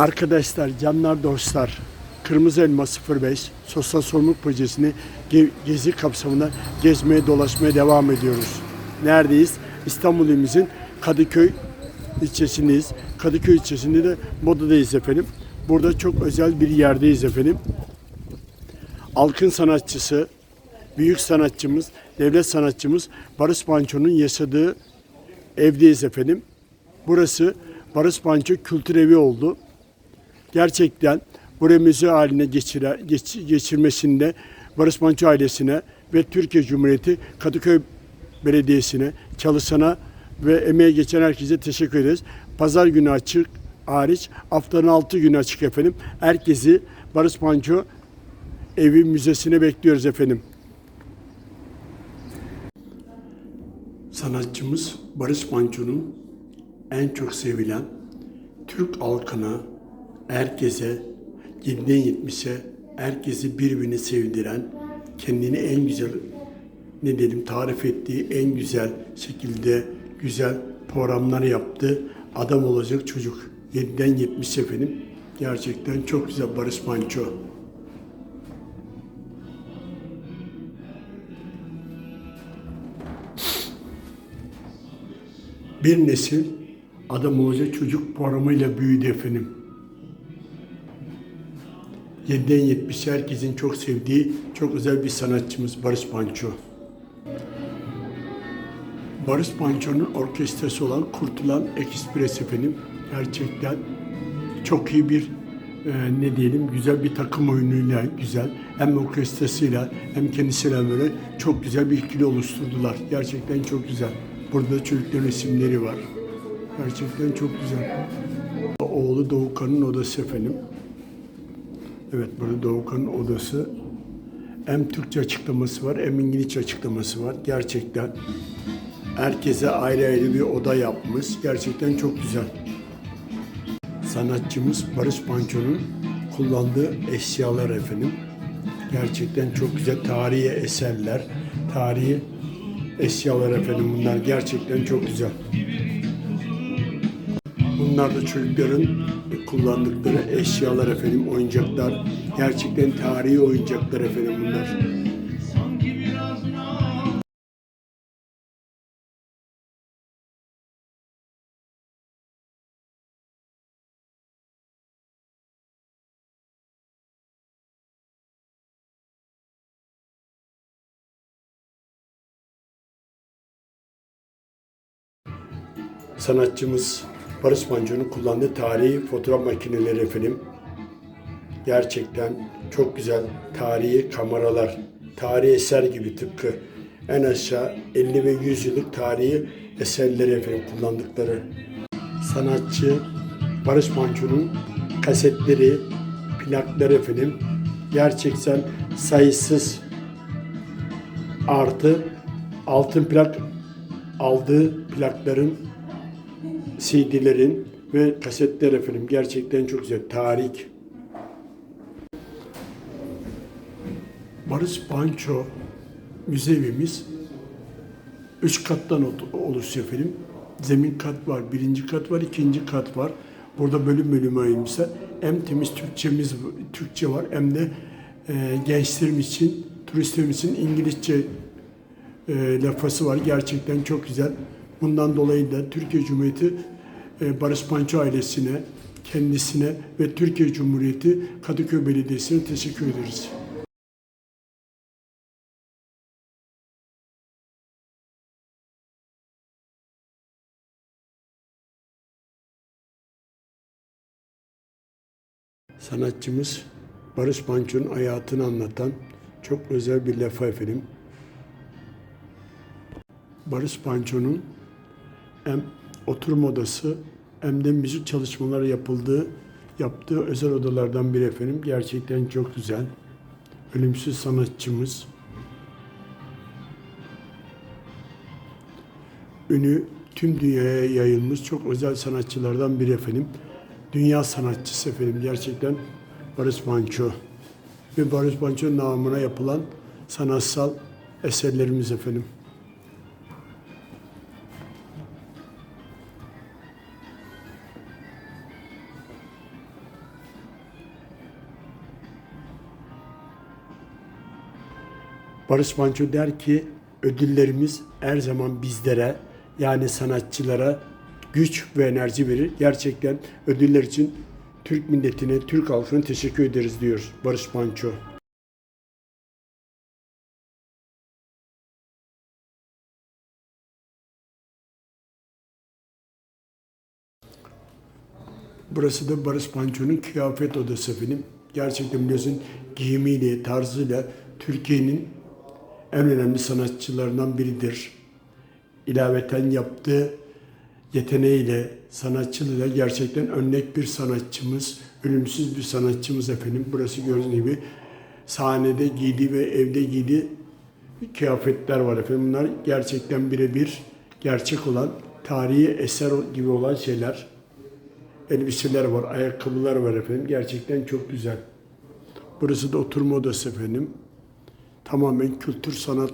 Arkadaşlar, canlar, dostlar, Kırmızı Elma 05 Sosyal Sorumluluk Projesi'ni ge- gezi kapsamında gezmeye dolaşmaya devam ediyoruz. Neredeyiz? İstanbul ilimizin Kadıköy ilçesindeyiz. Kadıköy ilçesinde de Moda'dayız efendim. Burada çok özel bir yerdeyiz efendim. Alkın sanatçısı, büyük sanatçımız, devlet sanatçımız Barış Manço'nun yaşadığı evdeyiz efendim. Burası Barış Manço Kültür Evi oldu. Gerçekten buraya müze haline geçire, geç- geçirmesinde Barış Manço ailesine ve Türkiye Cumhuriyeti Kadıköy Belediyesi'ne, çalışana ve emeğe geçen herkese teşekkür ederiz. Pazar günü açık hariç haftanın 6 günü açık efendim. Herkesi Barış Manço Evi Müzesi'ne bekliyoruz efendim. Sanatçımız Barış Manço'nun en çok sevilen Türk halkına, herkese, 7'den 70'e herkesi birbirini sevdiren, kendini en güzel ne dedim tarif ettiği en güzel şekilde güzel programlar yaptı. Adam olacak çocuk. 7'den 70 efendim. Gerçekten çok güzel Barış Manço. Bir nesil adam olacak çocuk programıyla büyüdü efendim. 7'den 70 herkesin çok sevdiği çok özel bir sanatçımız Barış Manço. Barış Manço'nun orkestrası olan Kurtulan Ekspres efendim. Gerçekten çok iyi bir e, ne diyelim güzel bir takım oyunuyla güzel hem orkestrasıyla hem kendisiyle böyle çok güzel bir ikili oluşturdular. Gerçekten çok güzel. Burada çocukların resimleri var. Gerçekten çok güzel. Oğlu Doğukan'ın odası efendim. Evet burada Doğukan'ın odası. Hem Türkçe açıklaması var hem İngilizce açıklaması var. Gerçekten herkese ayrı ayrı bir oda yapmış. Gerçekten çok güzel. Sanatçımız Barış Manço'nun kullandığı eşyalar efendim. Gerçekten çok güzel tarihi eserler, tarihi eşyalar efendim bunlar gerçekten çok güzel. Bunlar da çocukların kullandıkları eşyalar efendim, oyuncaklar. Gerçekten tarihi oyuncaklar efendim bunlar. Sanatçımız Barış Manço'nun kullandığı tarihi fotoğraf makineleri efendim. Gerçekten çok güzel tarihi kameralar, tarihi eser gibi tıpkı en aşağı 50 ve 100 yıllık tarihi eserleri efendim kullandıkları. Sanatçı Barış Manço'nun kasetleri, plakları efendim gerçekten sayısız artı altın plak aldığı plakların CD'lerin ve kasetler efendim gerçekten çok güzel. Tarih. Barış Manço müzevimiz üç kattan ol- oluşuyor efendim. Zemin kat var, birinci kat var, ikinci kat var. Burada bölüm bölüm ayrılmışlar. Hem temiz Türkçemiz, Türkçe var hem de e, gençlerimiz için, turistlerimiz için İngilizce e, lafası var. Gerçekten çok güzel. Bundan dolayı da Türkiye Cumhuriyeti e, Barış Manço ailesine, kendisine ve Türkiye Cumhuriyeti Kadıköy Belediyesi'ne teşekkür ederiz. Sanatçımız Barış Manço'nun hayatını anlatan çok özel bir lafa efendim. Barış Manço'nun hem oturma odası hem de müzik çalışmaları yapıldığı yaptığı özel odalardan biri efendim. Gerçekten çok güzel. Ölümsüz sanatçımız. Ünü tüm dünyaya yayılmış çok özel sanatçılardan biri efendim. Dünya sanatçısı efendim gerçekten Barış Manço. Ve Barış Manço namına yapılan sanatsal eserlerimiz efendim. Barış Manço der ki ödüllerimiz her zaman bizlere yani sanatçılara güç ve enerji verir. Gerçekten ödüller için Türk milletine, Türk halkına teşekkür ederiz diyor Barış Manço. Burası da Barış Manço'nun kıyafet odası efendim. Gerçekten biliyorsun giyimiyle, tarzıyla Türkiye'nin en önemli sanatçılarından biridir. İlaveten yaptığı yeteneğiyle, sanatçılığıyla gerçekten örnek bir sanatçımız, ölümsüz bir sanatçımız efendim. Burası gördüğünüz gibi sahnede giydiği ve evde giydiği kıyafetler var efendim. Bunlar gerçekten birebir gerçek olan, tarihi eser gibi olan şeyler. Elbiseler var, ayakkabılar var efendim. Gerçekten çok güzel. Burası da oturma odası efendim. Tamamen kültür sanat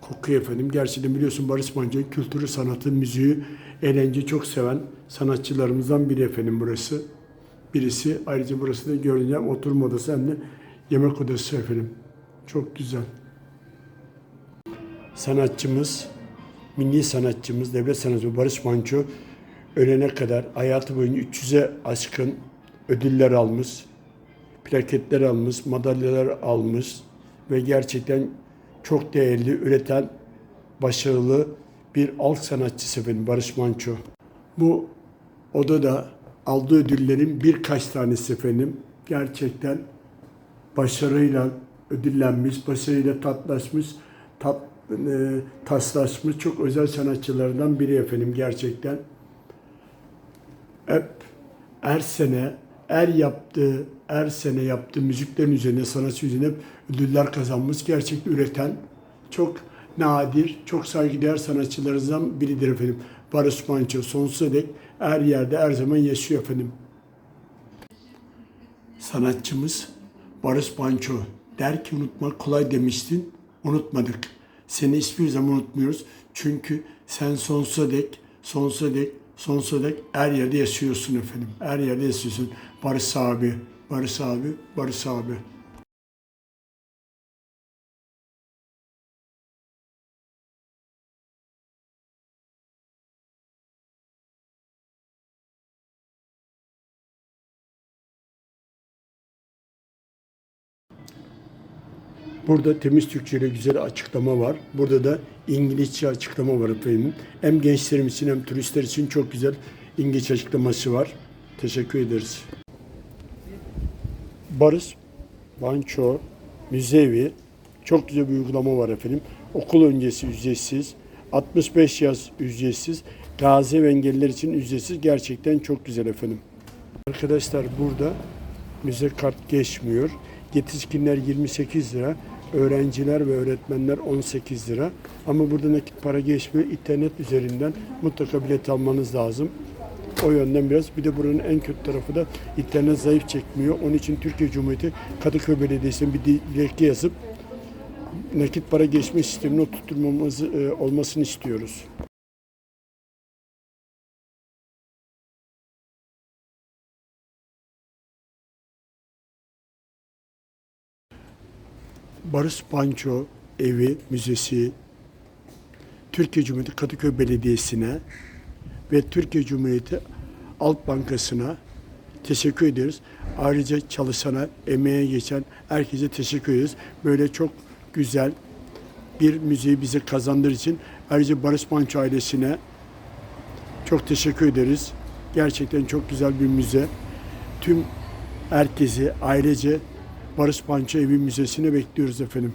kokuyor efendim. Gerçekten biliyorsun Barış Manço kültürü, sanatı, müziği, eğlence çok seven sanatçılarımızdan biri efendim burası. Birisi ayrıca burası da hem oturma odası hem de yemek odası efendim. Çok güzel. Sanatçımız, milli sanatçımız, devlet sanatçımız Barış Manço ölene kadar hayatı boyunca 300'e aşkın ödüller almış, plaketler almış, madalyalar almış ve gerçekten çok değerli, üreten, başarılı bir alt sanatçısı efendim Barış Manço. Bu odada aldığı ödüllerin birkaç tanesi efendim gerçekten başarıyla ödüllenmiş, başarıyla tatlaşmış, tat, e, taslaşmış çok özel sanatçılardan biri efendim gerçekten. Hep her sene er yaptığı, her sene yaptığı müziklerin üzerine, sanatçı üzerine ödüller kazanmış. Gerçekten üreten, çok nadir, çok saygıdeğer sanatçılarımızdan biridir efendim. Barış Manço sonsuza dek her yerde, her zaman yaşıyor efendim. Sanatçımız Barış Manço der ki unutmak kolay demiştin, unutmadık. Seni hiçbir zaman unutmuyoruz. Çünkü sen sonsuza dek, sonsuza dek, sonsuza dek her yerde yaşıyorsun efendim. Her yerde yaşıyorsun. Barış abi, Barış abi, Barış abi. Burada temiz Türkçe ile güzel açıklama var. Burada da İngilizce açıklama var efendim. Hem gençlerimiz için hem turistler için çok güzel İngilizce açıklaması var. Teşekkür ederiz. Barış Manço Müzevi çok güzel bir uygulama var efendim. Okul öncesi ücretsiz. 65 yaz ücretsiz. Gazi ve engelliler için ücretsiz. Gerçekten çok güzel efendim. Arkadaşlar burada müze kart geçmiyor. Yetişkinler 28 lira, öğrenciler ve öğretmenler 18 lira. Ama burada nakit para geçmiyor. İnternet üzerinden mutlaka bilet almanız lazım. O yönden biraz. Bir de buranın en kötü tarafı da internet zayıf çekmiyor. Onun için Türkiye Cumhuriyeti Kadıköy Belediyesi'nin bir dilekçe yazıp nakit para geçme sistemini oturtmamız e, olmasını istiyoruz. Barış Manço Evi Müzesi Türkiye Cumhuriyeti Kadıköy Belediyesi'ne ve Türkiye Cumhuriyeti Alt Bankası'na teşekkür ediyoruz. Ayrıca çalışana, emeğe geçen herkese teşekkür ediyoruz. Böyle çok güzel bir müzeyi bize kazandığı için ayrıca Barış Manço ailesine çok teşekkür ederiz. Gerçekten çok güzel bir müze. Tüm herkesi ailece Barış Manço Evi Müzesi'ne bekliyoruz efendim.